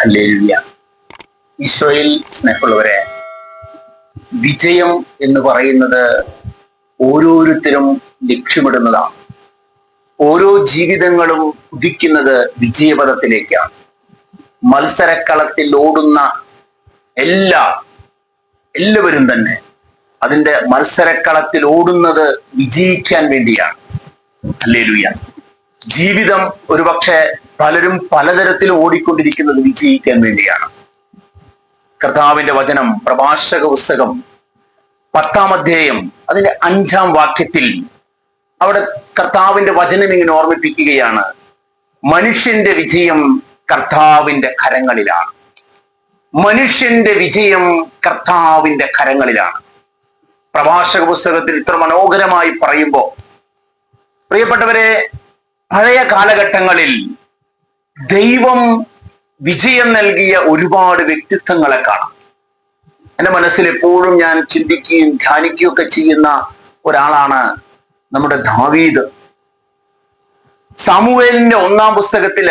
Hallelujah ഈശോയിൽ സ്നേഹമുള്ളവരെ വിജയം എന്ന് പറയുന്നത് ഓരോരുത്തരും ലക്ഷ്യമിടുന്നതാണ്. ഓരോ ജീവിതങ്ങളും ഉദിക്കുന്നത് വിജയപഥത്തിലേക്കാണ്. മത്സരക്കളത്തിൽ ഓടുന്ന എല്ലാ എല്ലാവരും തന്നെ അതിന്റെ മത്സരക്കളത്തിൽ ഓടുന്നത് വിജയിക്കാൻ വേണ്ടിയാണ്. ഹല്ലേലൂയ ജീവിതം ഒരുപക്ഷെ പലരും പലതരത്തിൽ ഓടിക്കൊണ്ടിരിക്കുന്നത് വിജയിക്കാൻ വേണ്ടിയാണ്. കർത്താവിന്റെ വചനം പ്രഭാഷക പുസ്തകം പത്താം അധ്യായം അതിന്റെ അഞ്ചാം വാക്യത്തിൽ അവിടെ കർത്താവിന്റെ വചനം ഇങ്ങനെ ഓർമ്മിപ്പിക്കുകയാണ്. മനുഷ്യന്റെ വിജയം കർത്താവിന്റെ കരങ്ങളിലാണ്. മനുഷ്യന്റെ വിജയം കർത്താവിന്റെ കരങ്ങളിലാണ്. പ്രഭാഷക പുസ്തകത്തിൽ ഇത്ര മനോഹരമായി പറയുമ്പോൾ പ്രിയപ്പെട്ടവരെ പഴയ കാലഘട്ടങ്ങളിൽ ദൈവം വിജയം നൽകിയ ഒരുപാട് വ്യക്തിത്വങ്ങളെ കാണാം. എന്റെ മനസ്സിൽ എപ്പോഴും ഞാൻ ചിന്തിക്കുകയും ധ്യാനിക്കുകയും ഒക്കെ ചെയ്യുന്ന ഒരാളാണ് നമ്മുടെ ദാവീദ്. സാമുവേലിന്റെ ഒന്നാം പുസ്തകത്തിൽ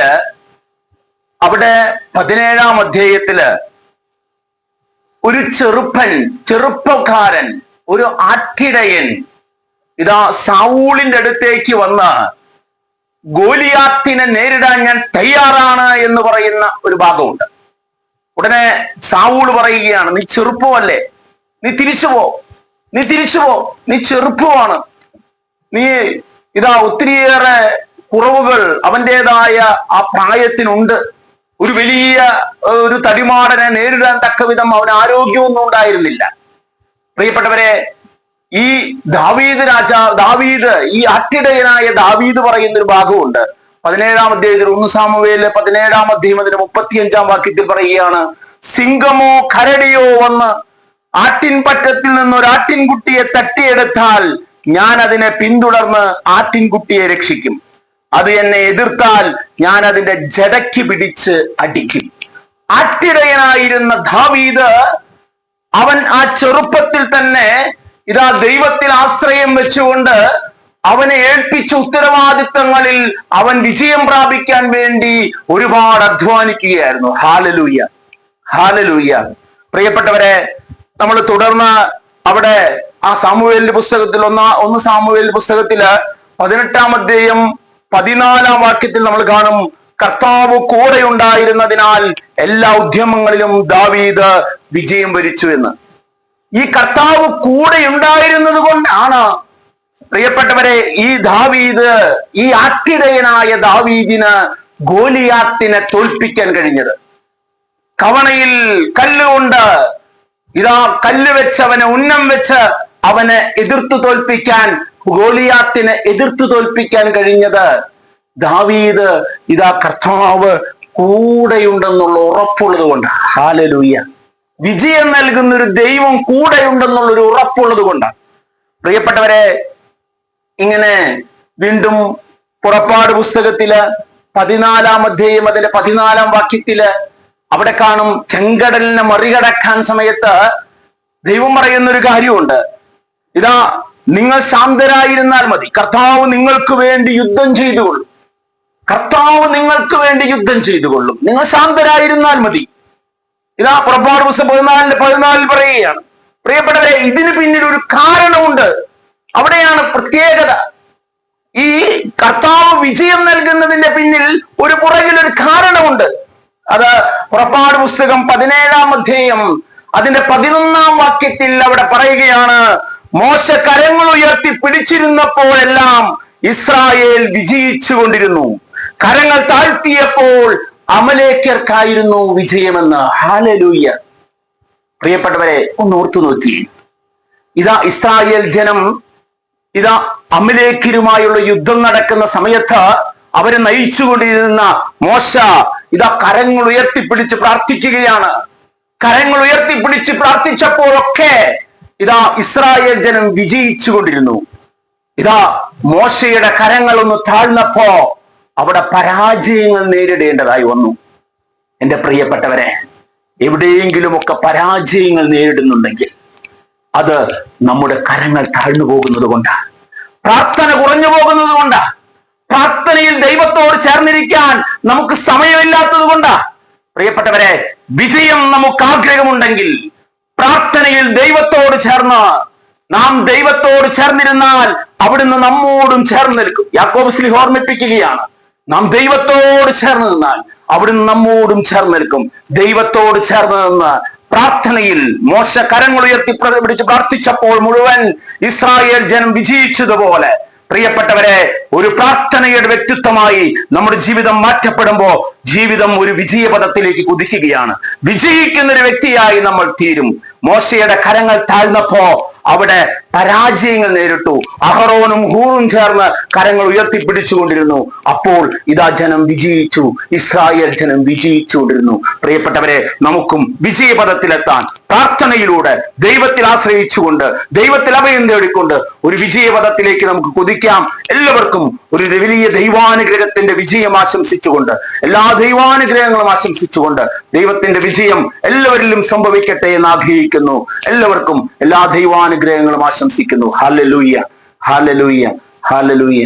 അവിടെ പതിനേഴാം അധ്യായത്തിൽ ഒരു ചെറുപ്പൻ ചെറുപ്പക്കാരൻ ഒരു ആറ്റിടയൻ ഇതാ സാവൂളിന്റെ അടുത്തേക്ക് വന്ന് ഗോലിയാത്തിനെ നേരിടാൻ ഞാൻ തയ്യാറാണ് എന്ന് പറയുന്ന ഒരു ഭാഗമുണ്ട്. ഉടനെ സാവൂൾ പറയുകയാണ് നീ ചെറുപ്പമല്ലേ? നീ തിരിച്ചു പോ. നീ തിരിച്ചു പോ. നീ ചെറുപ്പമാണ്. നീ ഇതാ ഒത്തിരിയേറെ കുറവുകൾ അവന്റെതായ ആ പ്രായത്തിനുണ്ട്. ഒരു വലിയ ഒരു തടിമാടനെ നേരിടാൻ തക്ക വിധം അവന് ആരോഗ്യമൊന്നും ഉണ്ടായിരുന്നില്ല. പ്രിയപ്പെട്ടവരെ ഈ ദാവീദ് രാജാ ദാവീദ് ഈ അറ്റിടയനായ ദാവീദ് പറയുന്ന ഒരു ഭാഗമുണ്ട് പതിനേഴാം അധ്യായത്തിൽ ഒന്ന് സാമുവേൽ പതിനേഴാം അധ്യായം അതിന്റെ മുപ്പത്തിയഞ്ചാം വാക്യത്തിൽ പറയുകയാണ് സിംഗമോ കരടിയോ വന്ന് ആട്ടിൻപറ്റത്തിൽ നിന്ന് ഒരു ആട്ടിൻകുട്ടിയെ തട്ടിയെടുത്താൽ ഞാൻ അതിനെ പിന്തുടർന്ന് ആട്ടിൻകുട്ടിയെ രക്ഷിക്കും. അത് എന്നെ എതിർത്താൽ ഞാൻ അതിന്റെ ജടയ്ക്ക് പിടിച്ച് അടിക്കും. ആട്ടിടയനായിരുന്ന ദാവീദ് അവൻ ആ ചെറുപ്പത്തിൽ തന്നെ ഇതാ ദൈവത്തിൽ ആശ്രയം വെച്ചുകൊണ്ട് അവനെ ഏൽപ്പിച്ച ഉത്തരവാദിത്തങ്ങളിൽ അവൻ വിജയം പ്രാപിക്കാൻ വേണ്ടി ഒരുപാട് അധ്വാനിക്കുകയായിരുന്നു. ഹാലലൂയ ഹാലലൂയ പ്രിയപ്പെട്ടവരെ നമ്മൾ തുടർന്ന് അവിടെ ആ സാമുവേലിന്റെ പുസ്തകത്തിൽ ഒന്നാ ഒന്ന് സാമുവേലിന്റെ പുസ്തകത്തിൽ പതിനെട്ടാം അധ്യായം പതിനാലാം വാക്യത്തിൽ നമ്മൾ കാണും കർത്താവ് കൂടെ ഉണ്ടായിരുന്നതിനാൽ എല്ലാ ഉദ്യമങ്ങളിലും ദാവീദ് വിജയം വരിച്ചു എന്ന്. ഈ കർത്താവ് കൂടെ ഉണ്ടായിരുന്നത് കൊണ്ടാണ് പ്രിയപ്പെട്ടവരെ ഈ ദാവീദ് ഈ ആട്ടിടയനായ ദാവീദിന് ഗോലിയാത്തിനെ തോൽപ്പിക്കാൻ കഴിഞ്ഞത്. കവണയിൽ കല്ലുകൊണ്ട് ഇതാ കല്ല് വെച്ച് അവനെ ഉന്നം വെച്ച് അവനെ എതിർത്തു തോൽപ്പിക്കാൻ ഗോലിയാത്തിനെ എതിർത്തു തോൽപ്പിക്കാൻ കഴിഞ്ഞത് ദാവീദ്. ഇതാ കർത്താവ് കൂടെയുണ്ടെന്നുള്ള ഉറപ്പുള്ളത് കൊണ്ട് ഹാലലൂയ. വിജയം നൽകുന്ന ഒരു ദൈവം കൂടെയുണ്ടെന്നുള്ള ഒരു ഉറപ്പുള്ളത് കൊണ്ടാണ്. പ്രിയപ്പെട്ടവരെ ഇങ്ങനെ വീണ്ടും പുറപ്പാട് പുസ്തകത്തിൽ പതിനാലാം അധ്യായം അതിന്റെ പതിനാലാം വാക്യത്തിൽ അവിടെ കാണും ചെങ്കടലിനെ മറികടക്കാൻ സമയത്ത് ദൈവം പറയുന്ന ഒരു കാര്യമുണ്ട്. ഇതാ നിങ്ങൾ ശാന്തരായിരുന്നാൽ മതി. കർത്താവ് നിങ്ങൾക്ക് വേണ്ടി യുദ്ധം ചെയ്തുകൊള്ളും. കർത്താവ് നിങ്ങൾക്ക് വേണ്ടി യുദ്ധം ചെയ്തുകൊള്ളും. നിങ്ങൾ ശാന്തരായിരുന്നാൽ മതി. ഇതാ പുറപ്പാട് പുസ്തകം പതിനാലിന് പതിനാലിൽ പറയുകയാണ്. പ്രിയപ്പെട്ടവരെ ഇതിന് പിന്നിൽ ഒരു കാരണമുണ്ട്. അവിടെയാണ് പ്രത്യേകത. ഈ കർത്താവ് വിജയം നൽകുന്നതിന്റെ പിന്നിൽ ഒരു പുറകിൽ ഒരു കാരണമുണ്ട്. അത് പുറപ്പാട് പുസ്തകം പതിനേഴാം അധ്യായം അതിന്റെ പതിനൊന്നാം വാക്യത്തിൽ അവിടെ പറയുകയാണ് മോശ കരങ്ങൾ ഉയർത്തി പിടിച്ചിരുന്നപ്പോഴെല്ലാം ഇസ്രായേൽ വിജയിച്ചു കൊണ്ടിരുന്നു കരങ്ങൾ താഴ്ത്തിയപ്പോൾ അമലേക്കർക്കായിരുന്നു വിജയമെന്ന്. ഹാലലൂയ്യ പ്രിയപ്പെട്ടവരെ ഒന്ന് ഓർത്തു നോക്കി. ഇതാ ഇസ്രായേൽ ജനം ഇതാ അമലേഖരുമായുള്ള യുദ്ധം നടക്കുന്ന സമയത്ത് അവരെ നയിച്ചുകൊണ്ടിരുന്ന മോശ ഇതാ കരങ്ങൾ ഉയർത്തിപ്പിടിച്ച് പ്രാർത്ഥിക്കുകയാണ്. കരങ്ങൾ ഉയർത്തിപ്പിടിച്ച് പ്രാർത്ഥിച്ചപ്പോഴൊക്കെ ഇതാ ഇസ്രായേൽ ജനം വിജയിച്ചു കൊണ്ടിരുന്നു ഇതാ മോശയുടെ കരങ്ങൾ ഒന്ന് താഴ്ന്നപ്പോ അവിടെ പരാജയങ്ങൾ നേരിടേണ്ടതായി വന്നു. എന്റെ പ്രിയപ്പെട്ടവരെ എവിടെയെങ്കിലുമൊക്കെ പരാജയങ്ങൾ നേരിടുന്നുണ്ടെങ്കിൽ അത് നമ്മുടെ കരങ്ങൾ താഴ്ന്നു പോകുന്നത് കൊണ്ടാണ് പ്രാർത്ഥന കുറഞ്ഞു പോകുന്നത് കൊണ്ടാ. പ്രാർത്ഥനയിൽ ദൈവത്തോട് ചേർന്നിരിക്കാൻ നമുക്ക് സമയമില്ലാത്തത് കൊണ്ടാ. പ്രിയപ്പെട്ടവരെ വിജയം നമുക്ക് ആഗ്രഹമുണ്ടെങ്കിൽ പ്രാർത്ഥനയിൽ ദൈവത്തോട് ചേർന്ന് നാം ദൈവത്തോട് ചേർന്നിരുന്നാൽ അവിടുന്ന് നമ്മോടും ചേർന്ന് നിൽക്കും. യാക്കോബ് ശ്രീ ഓർമ്മിപ്പിക്കുകയാണ്. നാം ദൈവത്തോട് ചേർന്ന് നിന്നാൽ അവിടുന്ന് നമ്മോടും ചേർന്ന് നിൽക്കും ദൈവത്തോട് ചേർന്ന് നിന്ന് പ്രാർത്ഥനയിൽ മോശ കരങ്ങൾ ഉയർത്തി പിടിച്ച് പ്രാർത്ഥിച്ചപ്പോൾ മുഴുവൻ ഇസ്രായേൽ ജനം വിജയിച്ചതുപോലെ. പ്രിയപ്പെട്ടവരെ ഒരു പ്രാർത്ഥനയുടെ വ്യക്തിത്വമായി നമ്മുടെ ജീവിതം മാറ്റപ്പെടുമ്പോൾ ജീവിതം ഒരു വിജയപഥത്തിലേക്ക് കുതിക്കുകയാണ്. വിജയിക്കുന്ന ഒരു വ്യക്തിയായി നമ്മൾ തീരും. മോശയുടെ കരങ്ങൾ താഴ്ന്നപ്പോ അവിടെ പരാജയങ്ങൾ നേരിട്ടു. അഹറോനും ഹൂറും ചേർന്ന് കരങ്ങൾ ഉയർത്തിപ്പിടിച്ചുകൊണ്ടിരുന്നു. അപ്പോൾ ഇതാ ജനം വിജയിച്ചു. ഇസ്രായേൽ ജനം വിജയിച്ചുകൊണ്ടിരുന്നു. പ്രിയപ്പെട്ടവരെ നമുക്കും വിജയപഥത്തിലെത്താൻ പ്രാർത്ഥനയിലൂടെ ദൈവത്തിൽ ആശ്രയിച്ചുകൊണ്ട് ദൈവത്തിൽ അഭയം തേടിക്കൊണ്ട് ഒരു വിജയപഥത്തിലേക്ക് നമുക്ക് കൊതിക്കാം. എല്ലാവർക്കും ഒരു വലിയ ദൈവാനുഗ്രഹത്തിന്റെ വിജയം ആശംസിച്ചുകൊണ്ട് എല്ലാ ദൈവാനുഗ്രഹങ്ങളും ആശംസിച്ചുകൊണ്ട് ദൈവത്തിന്റെ വിജയം എല്ലാവരിലും സംഭവിക്കട്ടെ എന്ന് ആഗ്രഹിക്കുന്നു. എല്ലാവർക്കും എല്ലാ ദൈവാനുഗ്രഹങ്ങളും ആശംസിക്കുന്നു ഹാലലൂയ ഹാലലൂയ ഹാലലൂയ